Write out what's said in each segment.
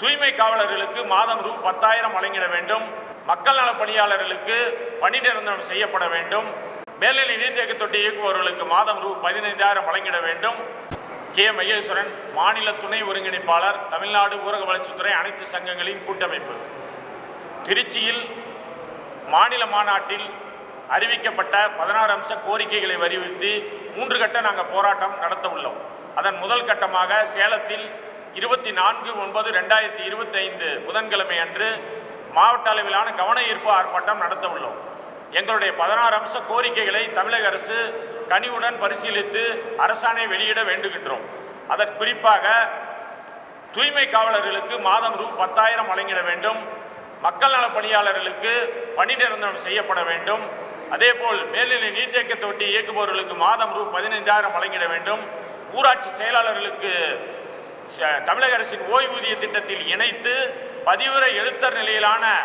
தூய்மை காவலர்களுக்கு மாதம் ரூ பத்தாயிரம் வழங்கிட வேண்டும். மக்கள் நல பணியாளர்களுக்கு பணி நிரந்தரம் செய்யப்பட வேண்டும். மேல்நிலை நீர்த்தேக்க தொட்டி இயக்குபவர்களுக்கு மாதம் ரூ பதினைந்தாயிரம் வழங்கிட வேண்டும். கே. மகேஸ்வரன் மாநில துணை ஒருங்கிணைப்பாளர் தமிழ்நாடு ஊரக வளர்ச்சித்துறை அனைத்து சங்கங்களின் கூட்டமைப்பு. திருச்சியில் மாநில மாநாட்டில் அறிவிக்கப்பட்ட பதினாறு அம்ச கோரிக்கைகளை வலியுறுத்தி மூன்று கட்ட நாங்கள் போராட்டம் நடத்த உள்ளோம். அதன் முதல் கட்டமாக சேலத்தில் இருபத்தி நான்கு ஒன்பது ரெண்டாயிரத்தி இருபத்தி ஐந்து புதன்கிழமை அன்று மாவட்ட அளவிலான கவன ஈர்ப்பு ஆர்ப்பாட்டம் நடத்த உள்ளோம். எங்களுடைய பதினாறு அம்ச கோரிக்கைகளை தமிழக அரசு கனிவுடன் பரிசீலித்து அரசாணை வெளியிட வேண்டுகின்றோம். அதற்கு குறிப்பாக தூய்மை காவலர்களுக்கு மாதம் ரூ பத்தாயிரம் வழங்கிட வேண்டும். மக்கள் நல பணியாளர்களுக்கு பணி நிரந்தரம் செய்யப்பட வேண்டும். அதேபோல் மேல்நிலை நீர்த்தேக்க தொட்டி இயக்குபவர்களுக்கு மாதம் ரூ பதினைந்தாயிரம் வழங்கிட வேண்டும். ஊராட்சி செயலாளர்களுக்கு தமிழக அரசின் ஓய்வூதிய திட்டத்தில் இணைத்து பதிவுரை எழுத்தர் நிலையிலான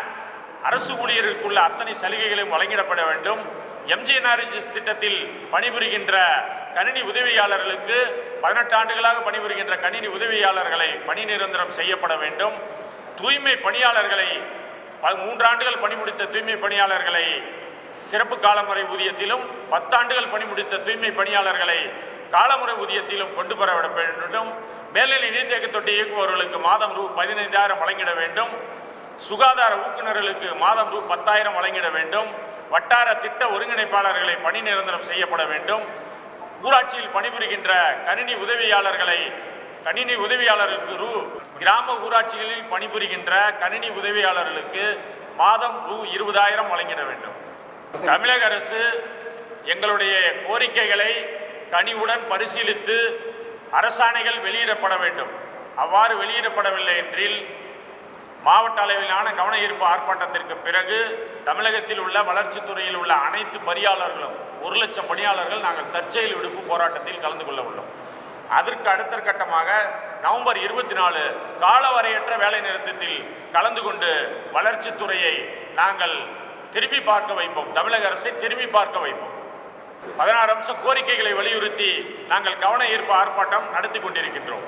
அரசு ஊழியர்களுக்குள்ள அத்தனை சலுகைகளும் வழங்கிடப்பட வேண்டும். எம்ஜிஎன்ஆர்ஜிஎஸ் திட்டத்தில் பணிபுரிகின்ற கணினி உதவியாளர்களுக்கு பதினெட்டு ஆண்டுகளாக பணிபுரிகின்ற கணினி உதவியாளர்களை பணி நிரந்தரம் செய்யப்பட வேண்டும். தூய்மை பணியாளர்களை ப- மூன்றாண்டுகள் பணி முடித்த தூய்மை பணியாளர்களை சிறப்பு காலமுறை ஊதியத்திலும் பத்தாண்டுகள் பணி முடித்த தூய்மை பணியாளர்களை காலமுறை ஊதியத்திலும் கொண்டு வர வேண்டும். மேல்நிலை நீர்த்தேக்க தொட்டி இயக்குபவர்களுக்கு மாதம் ரூ பதினைந்தாயிரம் வழங்கிட வேண்டும். சுகாதார ஊக்குநர்களுக்கு மாதம் ரூ பத்தாயிரம் வழங்கிட வேண்டும். வட்டார திட்ட ஒருங்கிணைப்பாளர்களை பணி நிரந்தரம் செய்யப்பட வேண்டும். ஊராட்சியில் பணிபுரிகின்ற கணினி உதவியாளர்களை கணினி உதவியாளர்களுக்கு ரூ கிராம ஊராட்சிகளில் பணிபுரிகின்ற கணினி உதவியாளர்களுக்கு மாதம் ரூ இருபதாயிரம் வழங்கிட வேண்டும். தமிழக அரசு எங்களுடைய கோரிக்கைகளை கனிவுடன் பரிசீலித்து அரசாணைகள் வெளியிடப்பட வேண்டும். அவ்வாறு வெளியிடப்படவில்லை என்றில் மாவட்ட அளவிலான கவன ஈர்ப்பு ஆர்ப்பாட்டத்திற்கு பிறகு தமிழகத்தில் உள்ள வளர்ச்சித் துறையில் உள்ள அனைத்து பணியாளர்களும் ஒரு லட்சம் பணியாளர்கள் நாங்கள் தற்செயல் விடுப்பு போராட்டத்தில் கலந்து கொள்ள உள்ளோம். அதற்கு அடுத்த கட்டமாக நவம்பர் இருபத்தி நாலு காலவரையற்ற வேலை நிறுத்தத்தில் கலந்து கொண்டு வளர்ச்சித் துறையை நாங்கள் திரும்பி பார்க்க வைப்போம். தமிழக அரசை திரும்பி பார்க்க வைப்போம். பதினாறு அம்ச கோரிக்கைகளை வலியுறுத்தி நாங்கள் கவன ஈர்ப்பு ஆர்ப்பாட்டம் நடத்தி கொண்டிருக்கின்றோம்.